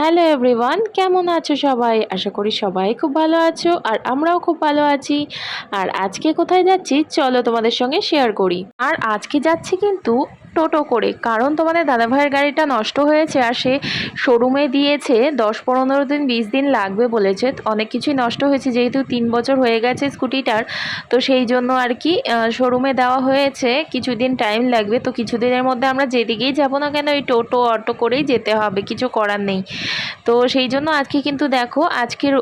Hello everyone কেমন আছো সবাই? আশা করি সবাই খুব ভালো আছো আর আমরাও খুব ভালো আছি। আর আজকে কোথায় যাচ্ছি? চলো তোমাদের সঙ্গে শেয়ার করি। আর আজকে যাচ্ছি কিন্তু টোটো করে। কারণ তোমাদের দাদাভাইয়ের গাড়িটা নষ্ট হয়েছে আর সে শোরুমে দিয়েছে, দশ পনেরো দিন, বিশ দিন লাগবে বলেছে। অনেক কিছুই নষ্ট হয়েছে, যেহেতু তিন বছর হয়ে গেছে স্কুটিটার। তো সেই জন্য আর কি শোরুমে দেওয়া হয়েছে। কিছুদিন টাইম লাগবে। তো কিছুদিনের মধ্যে আমরা যেদিকেই যাব না কেন ওই টোটো, অটো করেই যেতে হবে। কিছু করার নেই। তো সেই জন্য আজকে কিন্তু দেখো আজকের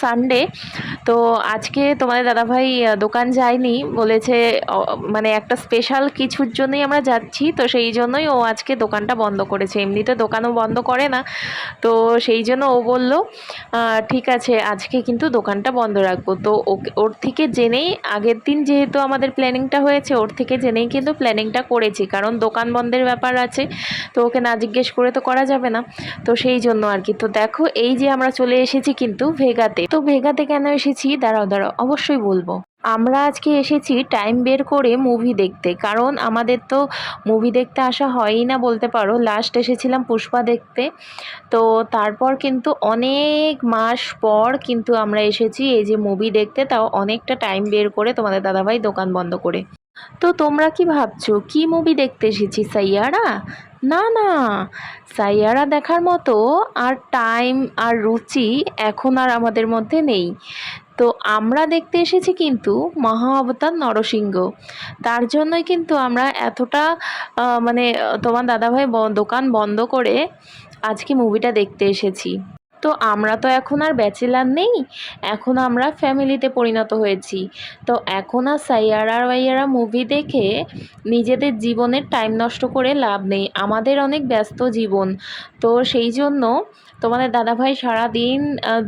সানডে তো আজকে তোমাদের দাদাভাই দোকান যায়নি। বলেছে মানে একটা স্পেশাল কিছুর জন্যই আমরা যাচ্ছি। তো সেই জন্যই ও আজকে দোকানটা বন্ধ করেছে। এমনিতে দোকানও বন্ধ করে না। তো সেই জন্য ও বলল ঠিক আছে, আজকে কিন্তু দোকানটা বন্ধ রাখব। তো ওর থেকে জেনেই আগের দিন যেহেতু আমাদের প্ল্যানিংটা হয়েছে, ওর থেকে জেনেই কিন্তু প্ল্যানিংটা করেছি। কারণ দোকান বন্ধের ব্যাপার আছে, তো ওকে না জিজ্ঞেস করে তো করা যাবে না। তো সেই জন্য আর কি। তো দেখো, এই যে আমরা চলে এসেছি কিন্তু ভেগাতে। তো ভেগাতে কেন এসেছি? দাঁড়াও দাঁড়াও, অবশ্যই বলব। আমরা আজকে এসেছি টাইম বের করে মুভি দেখতে। কারণ আমাদের তো মুভি দেখতে আসা হয়ই না বলতে পারো। লাস্ট এসেছিলাম পুষ্পা দেখতে। তো তারপর কিন্তু অনেক মাস পর কিন্তু আমরা এসেছি এই যে মুভি দেখতে। তাও অনেকটা টাইম বের করে তোমাদের দাদাভাই দোকান বন্ধ করে। তো তোমরা কি ভাবছ? কি মুভি দেখতে এসেছি? সাইয়ারা? না না। সাইয়ারা দেখার মতো আর টাইম আর রুচি এখন আর আমাদের মধ্যে নেই। তো আমরা দেখতে এসেছি কিন্তু মহা অবতার নরসিংহ। তার জন্যই কিন্তু আমরা এতটা মানে তোমার দাদাভাই দোকান বন্ধ করে আজকে মুভিটা দেখতে এসেছি। তো আমরা তো এখন আর ব্যাচেলার নেই, এখন আমরা ফ্যামিলিতে পরিণত হয়েছি। তো এখন আর সাইয়ারা ওয়াইয়ারা মুভি দেখে নিজেদের জীবনের টাইম নষ্ট করে লাভ নেই। আমাদের অনেক ব্যস্ত জীবন। তো সেই জন্য তোমাদের দাদাভাই সারাদিন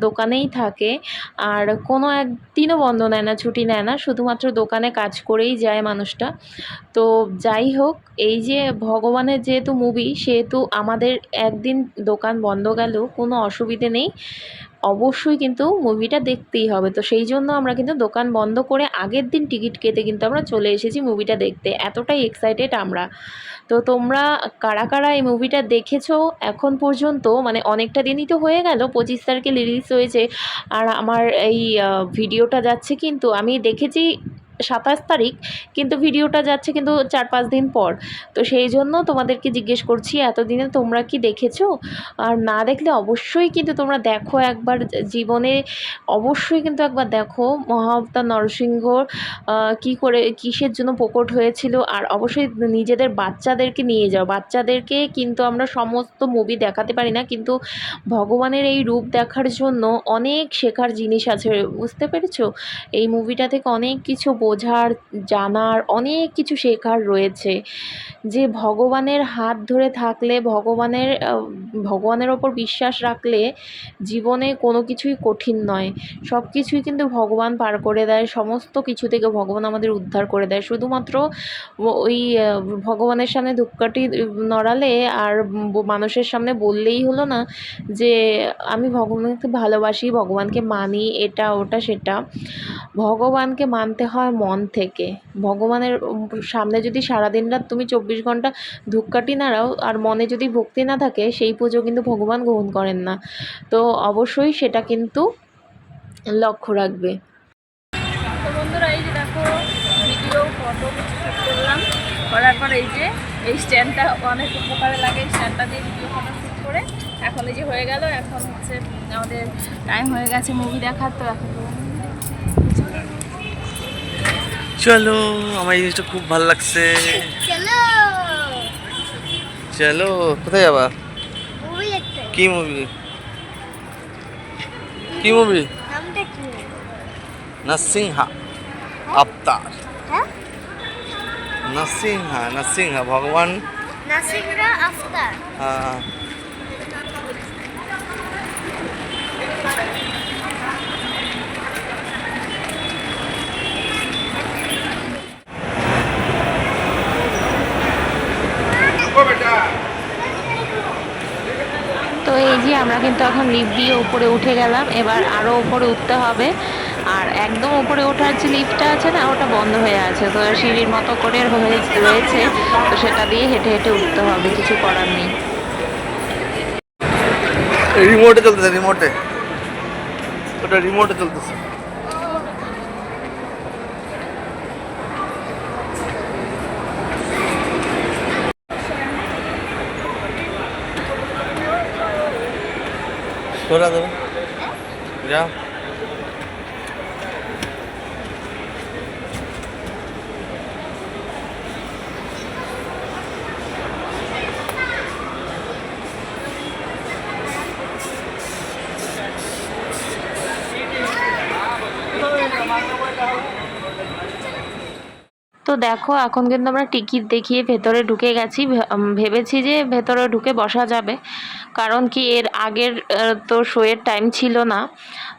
দোকানেই থাকে। আর কোনো একদিনও বন্ধ নেয় না, ছুটি নেয় না, শুধুমাত্র দোকানে কাজ করেই যায় মানুষটা। তো যাই হোক, এই যে ভগবানের যেহেতু মুভি সেহেতু আমাদের একদিন দোকান বন্ধ গেল কোনো অসুবিধে নেই। অবশ্যই কিন্তু মুভিটা দেখতেই হবে। তো সেই জন্য আমরা কিন্তু দোকান বন্ধ করে আগের দিন টিকিট কেটে কিন্তু আমরা চলে এসেছি মুভিটা দেখতে। এতটাই এক্সাইটেড আমরা। তো তোমরা কারা কারা এই মুভিটা দেখেছ এখন পর্যন্ত মানে অনেকটা দিনই তো হয়ে গেল, পঁচিশ তারিখে রিলিজ হয়েছে। আর আমার এই ভিডিওটা যাচ্ছে কিন্তু আমি দেখেছি সাতাশ তারিখ, কিন্তু ভিডিওটা যাচ্ছে কিন্তু চার পাঁচ দিন পর। তো সেই জন্য তোমাদেরকে জিজ্ঞেস করছি, এতদিনে তোমরা কি দেখেছ? আর না দেখলে অবশ্যই কিন্তু তোমরা দেখো একবার, জীবনে অবশ্যই কিন্তু একবার দেখো মহাবতার নরসিংহ কি করে, কিসের জন্য প্রকট হয়েছিল। আর অবশ্যই নিজেদের বাচ্চাদেরকে নিয়ে যাও। বাচ্চাদেরকে কিন্তু আমরা সমস্ত মুভি দেখাতে পারি না, কিন্তু ভগবানের এই রূপ দেখার জন্য অনেক শেখার জিনিস আছে। বুঝতে পেরেছ? এই মুভিটা থেকে অনেক কিছু বোঝার, জানার অনেক কিছু শেখার রয়েছে। যে ভগবানের হাত ধরে থাকলে, ভগবানের ভগবানের ওপর বিশ্বাস রাখলে জীবনে কোনো কিছুই কঠিন নয়। সব কিছুই কিন্তু ভগবান পার করে দেয়, সমস্ত কিছু থেকে ভগবান আমাদের উদ্ধার করে দেয়। শুধুমাত্র ওই ভগবানের সামনে ধূপকাঠি নড়ালে আর মানুষের সামনে বললেই হলো না যে, আমি ভগবানকে ভালোবাসি, ভগবানকে মানি, এটা, ওটা, সেটা। ভগবানকে মানতে হয় মন থেকে। ভগবানের সামনে যদি সারাদিন রাত তুমি চব্বিশ ঘণ্টা ধূপকাঠি নাড়াও আর মনে যদি ভক্তি না থাকে, সেই পুজো কিন্তু ভগবান গ্রহণ করেন না। তো অবশ্যই সেটা কিন্তু লক্ষ্য রাখবে। যে দেখো ভিডিও ফটো করলাম। করার পর এই যে, এই স্ট্যান্ডটা অনেক উপকারে লাগে। স্ট্যান্ডটা দিয়ে ভিডিও ফটো করে। এখন এই যে হয়ে গেল, এখন হচ্ছে আমাদের টাইম হয়ে গেছে মুভি দেখার, তো এখন চলো আমার এই জিনিসটা খুব ভালো লাগছে। চলো। চলো কোথায় যাবা? কি মুভি কি মুভি কি? নরসিংহা। আবতার। হ্যাঁ? নরসিংহা নরসিংহা ভগবান। নাসিরা আফতার আহ, এই যে আমরা কিন্তু এখন লিফট দিয়ে উপরে উঠে গেলাম, এবার আরও উপরে উঠতে হবে। আর একদম উপরে ওঠার যে লিফটটা আছে না, ওটা বন্ধ হয়ে আছে। তো সিঁড়ির মতো করে রয়েছে। তো সেটা দিয়ে হেঁটে হেঁটে উঠতে হবে, কিছু করার নেই। রিমোটে চলতেছে, রিমোটে। ওটা রিমোটে চলতেছে। সরা দেবো। যা। তো দেখো, এখন কিন্তু আমরা টিকিট দেখিয়ে ভেতরে ঢুকে গেছি। ভেবেছি যে ভেতরে ঢুকে বসা যাবে। কারণ কি এর আগের তো শোয়ের টাইম ছিল না,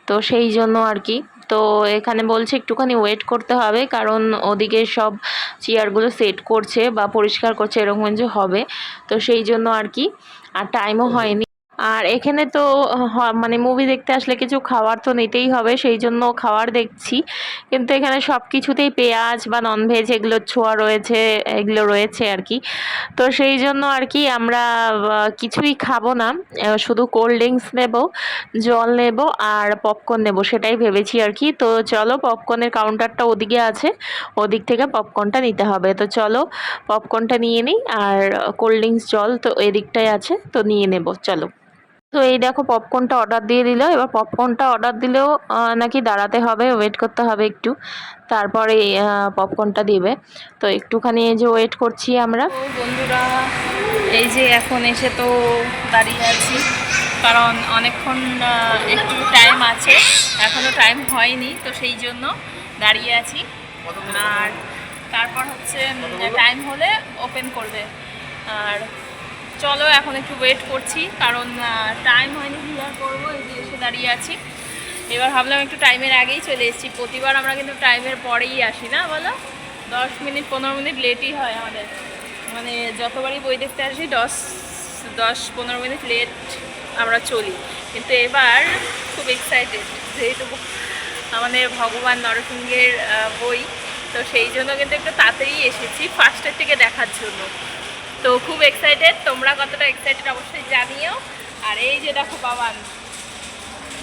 তো সেই জন্য আর কি। তো এখানে বলছে একটুখানি ওয়েট করতে হবে, কারণ ওদিকে সব চেয়ারগুলো সেট করছে বা পরিষ্কার করছে, এরকম যে হবে। তো সেই জন্য আর কি, আর টাইমও হয়নি। আর এখানে তো মানে মুভি দেখতে আসলে কিছু খাবার তো নিতেই হবে, সেই জন্য খাবার দেখছি। কিন্তু এখানে সব কিছুতেই পেঁয়াজ বা ননভেজ এগুলো ছোঁয়া রয়েছে, এগুলো রয়েছে আর কি। তো সেই জন্য আর কি আমরা কিছুই খাব না। শুধু কোল্ড ড্রিঙ্কস নেব, জল নেব আর পপকর্ন নেব, সেটাই ভেবেছি আর কি। তো চলো পপকর্নের কাউন্টারটা ওদিকে আছে, ওদিক থেকে পপকর্নটা নিতে হবে। তো চলো পপকর্নটা নিয়ে নিই আর কোল্ড ড্রিঙ্কস জল তো এদিকটাই আছে, তো নিয়ে নেব, চলো। তো এই দেখো পপকর্নটা অর্ডার দিয়ে দিল। এবার পপকর্নটা অর্ডার দিলেও নাকি দাঁড়াতে হবে ওয়েট করতে হবে একটু। তারপরে পপকর্নটা দিবে। তো একটুখানি এই যে ওয়েট করছি আমরা। বন্ধুরা এই যে এখন এসে তো দাঁড়িয়ে আছি। কারণ অনেকক্ষণ একটু টাইম আছে। এখনও টাইম হয়নি তো সেই জন্য দাঁড়িয়ে আছি। আর তারপর হচ্ছে টাইম হলে ওপেন করবে। আর চলো, এখন একটু ওয়েট করছি, কারণ টাইম হয়নি ক্লিয়ার করব? এই যে এসে দাঁড়িয়ে আছি। এবার ভাবলাম একটু টাইমের আগেই চলে এসেছি। প্রতিবার আমরা কিন্তু টাইমের পরেই আসি, না বলো? দশ মিনিট, পনেরো মিনিট লেটই হয় আমাদের। মানে যতবারই বই দেখতে আসি, দশ দশ, পনেরো মিনিট লেট আমরা চলি। কিন্তু এবার খুব এক্সাইটেড যেহেতু আমাদের ভগবান নরসিংহের বই, তো সেই জন্য কিন্তু একটু তাড়াতাড়ি এসেছি ফার্স্টের থেকে দেখার জন্য। তো খুব এক্সাইটেড তোমরা কতটা এক্সাইটেড অবশ্যই জানিও। আর এই যে দেখো বাবান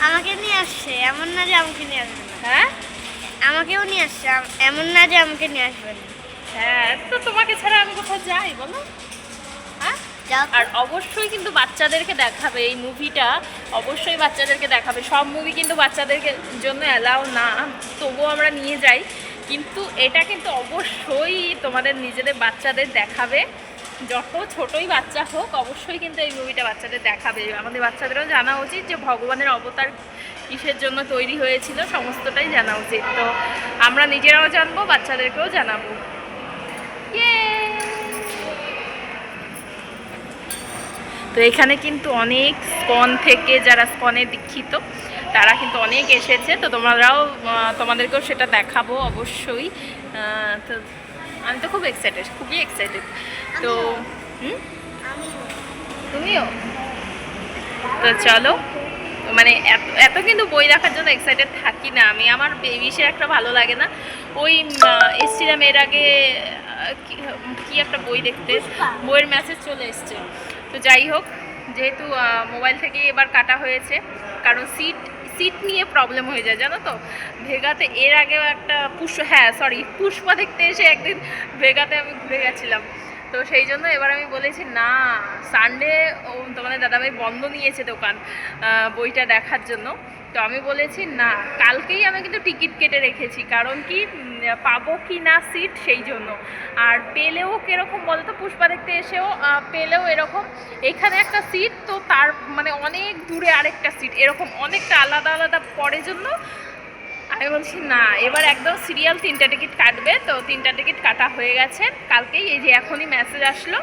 আমাকে নিয়ে আসছে এমন না যে আমাকে নিয়ে আসবে না। হ্যাঁ? আমাকেও নিয়ে আসছে এমন না যে আমাকে নিয়ে আসবে না। হ্যাঁ তো তোমাকে ছাড়া আমি কোথাও যাই বলো। হ্যাঁ? আর অবশ্যই কিন্তু বাচ্চাদেরকে দেখাবে এই মুভিটা অবশ্যই বাচ্চাদেরকে দেখাবে। সব মুভি কিন্তু বাচ্চাদেরকে জন্য অ্যালাউ না তবুও আমরা নিয়ে যাই। কিন্তু এটা কিন্তু অবশ্যই তোমাদের নিজেদের বাচ্চাদের দেখাবে। যত ছোটই বাচ্চা হোক, অবশ্যই কিন্তু এই মুভিটা বাচ্চাদের দেখাবে। আমাদের বাচ্চাদেরও জানা উচিত যে ভগবানের অবতার কিসের জন্য তৈরি হয়েছিল, সমস্তটাই জানা উচিত। তো আমরা নিজেরাও জানব, বাচ্চাদেরকেও জানাব। তো এখানে কিন্তু অনেক স্পন থেকে যারা স্পনে দীক্ষিত, তারা কিন্তু অনেক এসেছে। তো তোমরাও তোমাদেরকেও সেটা দেখাবো অবশ্যই। তো আমি তো খুব এক্সাইটেড খুবই এক্সাইটেড তো তুমিও? তো চলো। মানে এত এত কিন্তু বই দেখার জন্য এক্সাইটেড থাকি না আমি। আমার বেবিসের একটা ভালো লাগে না। ওই এসছিলাম এর আগে কি- একটা বই দেখতে। বইয়ের মেসেজ চলে এসছে। তো যাই হোক যেহেতু মোবাইল থেকেই এবার কাটা হয়েছে কারণ সিট সিট নিয়ে প্রবলেম হয়ে যায় জানো তো? ভেগাতে এর আগেও একটা পুষ্প হ্যাঁ সরি পুষ্পা দেখতে এসে একদিন ভেগাতে আমি ঘুরে গেছিলাম। তো সেই জন্য এবার আমি বলেছি, না সানডে ও তোমাদের দাদাভাই বন্ধ নিয়েছে দোকান বইটা দেখার জন্য। তো আমি বলেছি, না, কালকেই আমি কিন্তু টিকিট কেটে রেখেছি, কারণ কি পাবো কি না সিট সেই জন্য। আর পেলেও কীরকম বলতো, পুষ্পা দেখতে এসেও পেলেও এরকম, এখানে একটা সিট তো তার মানে অনেক দূরে আরেকটা সিট এরকম অনেকটা আলাদা আলাদা পরে জন্য আমি বলছি না এবার একদম সিরিয়াল তিনটা টিকিট কাটবে। তো তিনটা টিকিট কাটা হয়ে গেছে। কালকেই এই যে এখনই মেসেজ আসলো।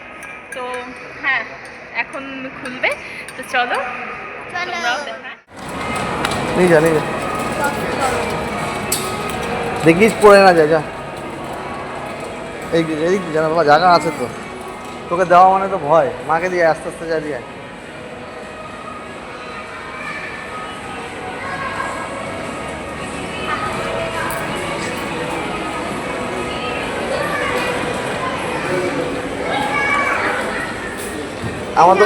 তো হ্যাঁ এখন খুলবে। তো চলো নিয়ে যা নিয়ে যা। দেখিস পড়ে না যায় যা। এই এদিক জানা বাবা জায়গা আছে তো। তোকে দেওয়া মানে তো ভয়। মাকে দিয়ে আস্তে আস্তে যা দিয়ে আমার তো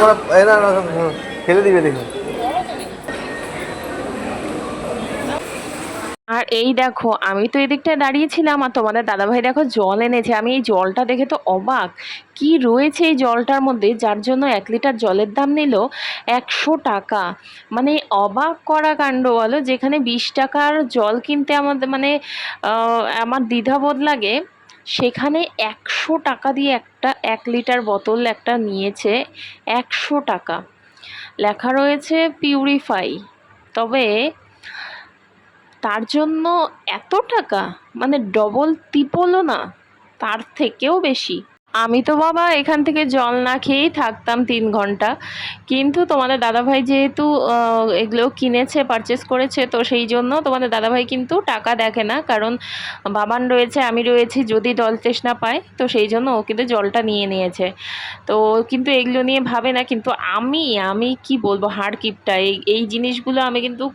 ফেলে দিবে আর এই দেখো, আমি তো এদিকটায় দাঁড়িয়েছিলাম আর তোমাদের দাদাভাই দেখো জল এনেছে। আমি এই জলটা দেখে তো অবাক। কি রয়েছে এই জলটার মধ্যে? যার জন্য এক লিটার জলের দাম নিল একশো টাকা। মানে অবাক করা কাণ্ড বলো, যেখানে বিশ টাকার জল কিনতে আমাদের মানে আমার দ্বিধাবোধ লাগে। সেখানে একশো টাকা দিয়ে একটা এক লিটার বোতল একটা নিয়েছে একশো টাকা। লেখা রয়েছে পিউরিফাই তবে তার জন্য এত টাকা? মানে ডবল ত্রিপলও না, তার থেকেও বেশি। আমি তো বাবা এখান থেকে জল না খেয়েই থাকতাম তিন ঘণ্টা। কিন্তু তোমাদের দাদাভাই যেহেতু এগুলো কিনেছে পারচেস করেছে, তো সেই জন্য তোমাদের দাদাভাই কিন্তু টাকা দেখে না। কারণ বাবান রয়েছে, আমি রয়েছি, যদি জল তৃষ্ণা পায়, তো সেই জন্য ও কিন্তু জলটা নিয়ে নিয়েছে। তো কিন্তু এগুলো নিয়ে ভাবে না, কিন্তু আমি আমি কি বলব হাড় কিপটা এই এই জিনিসগুলো আমি কিন্তু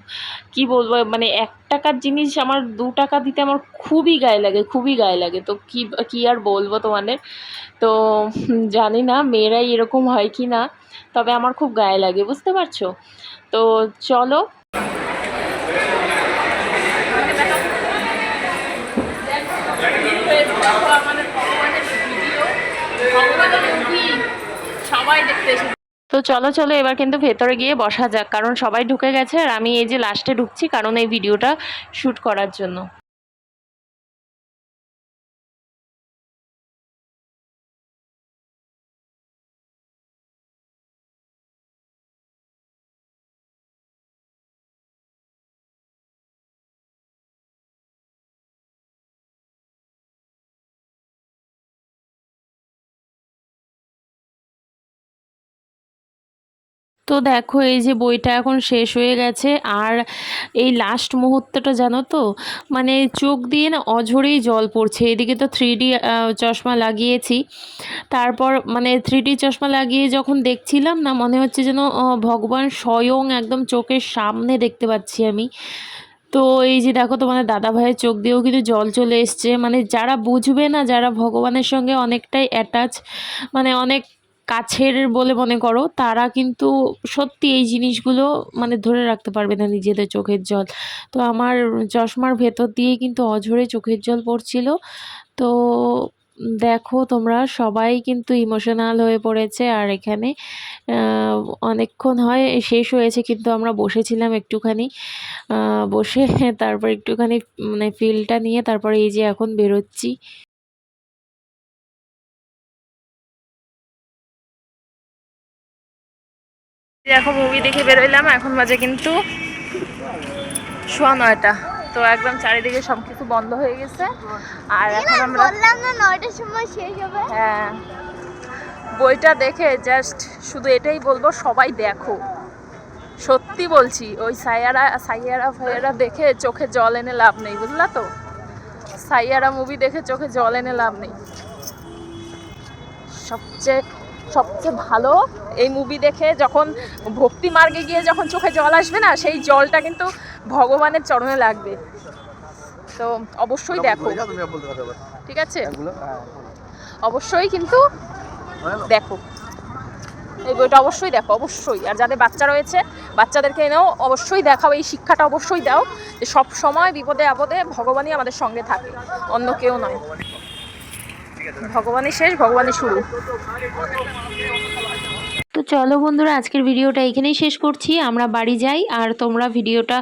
কি বলব মানে এক টাকার জিনিস আমার দু টাকা দিতে আমার খুবই গায়ে লাগে, খুবই গায়ে লাগে। তো কি কি আর বলব তোমাদের? তো জানি না, মেয়েরাই এরকম হয় কি না, তবে আমার খুব গায়ে লাগে, বুঝতে পারছ? তো চলো। সবাই দেখতে তো চলো চলো, এবার কিন্তু ভেতরে গিয়ে বসা যাক, কারণ সবাই ঢুকে গেছে আর আমি এই যে লাস্টে ঢুকছি কারণ এই ভিডিওটা শ্যুট করার জন্য। তো দেখো, এই যে বইটা এখন শেষ হয়ে গেছে। আর এই লাস্ট মুহূর্তটা জানো তো? মানে চোখ দিয়ে না অঝরেই জল পড়ছে। এদিকে তো থ্রি চশমা লাগিয়েছি। তারপর মানে থ্রি চশমা লাগিয়ে যখন দেখছিলাম না, মনে হচ্ছে যেন ভগবান স্বয়ং একদম চোখের সামনে দেখতে পাচ্ছি আমি। তো এই যে দেখো, তোমাদের দাদা ভাইয়ের চোখ দিয়েও কিন্তু জল চলে এসছে। মানে যারা বুঝবে না, যারা ভগবানের সঙ্গে অনেকটাই অ্যাটাচ মানে অনেক কাছের বলে মনে করো, তারা কিন্তু সত্যি এই জিনিসগুলো মানে ধরে রাখতে পারবে না নিজেদের চোখের জল। তো আমার চশমার ভেতর দিয়ে কিন্তু অঝরে চোখের জল পড়ছিল। তো দেখো তোমরা, সবাই কিন্তু ইমোশনাল হয়ে পড়েছে আর এখানে অনেকক্ষণ হয়, শেষ হয়েছে কিন্তু আমরা বসেছিলাম একটুখানি। বসে তারপর একটুখানি মানে ফিলটা নিয়ে তারপরে এই যে এখন বেরোচ্ছি। এখন মুভি দেখে বেরোইলাম এখন বাজে কিন্তু সোয়া নয়টা। তো একদম চারিদিকে সব কিছু বন্ধ হয়ে গেছে। আর এখন আমরা বললাম না নয়টার সময় শেষ হবে। হ্যাঁ। বইটা দেখে জাস্ট শুধু এটাই বলব সবাই দেখো। সত্যি বলছি ওই সাইয়ারা সাইয়ারা ফাইয়ারা দেখে চোখে জল এনে লাভ নেই বুঝলা তো? সাইয়ারা মুভি দেখে চোখে জল এনে লাভ নেই। সবচেয়ে সবচেয়ে ভালো এই মুভি দেখে যখন ভক্তি মার্গে গিয়ে যখন চোখে জল আসবে না সেই জলটা কিন্তু ভগবানের চরণে লাগবে। তো অবশ্যই দেখো। ঠিক আছে? হ্যাঁ অবশ্যই কিন্তু দেখো। এই বইটা অবশ্যই দেখো অবশ্যই। আর যাদের বাচ্চা রয়েছে বাচ্চাদেরকে এনেও অবশ্যই দেখাও এই শিক্ষাটা অবশ্যই দাও যে সব সময় বিপদে আপদে ভগবানই আমাদের সঙ্গে থাকে অন্য কেউ নয়। ভগবানই শেষ, ভগবানই শুরু। তো চলো বন্ধুরা, আজকের ভিডিওটা এখানেই শেষ করছি। আমরা বাড়ি যাই, আর তোমরা ভিডিওটা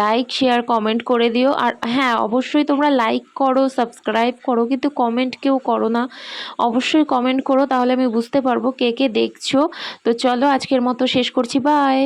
লাইক শেয়ার কমেন্ট করে দিও। আর হ্যাঁ অবশ্যই তোমরা লাইক করো সাবস্ক্রাইব করো, কিন্তু কমেন্ট কেউ করো না। অবশ্যই কমেন্ট করো, তাহলে আমি বুঝতে পারব কে কে দেখছ। তো চলো আজকের মতো শেষ করছি বাই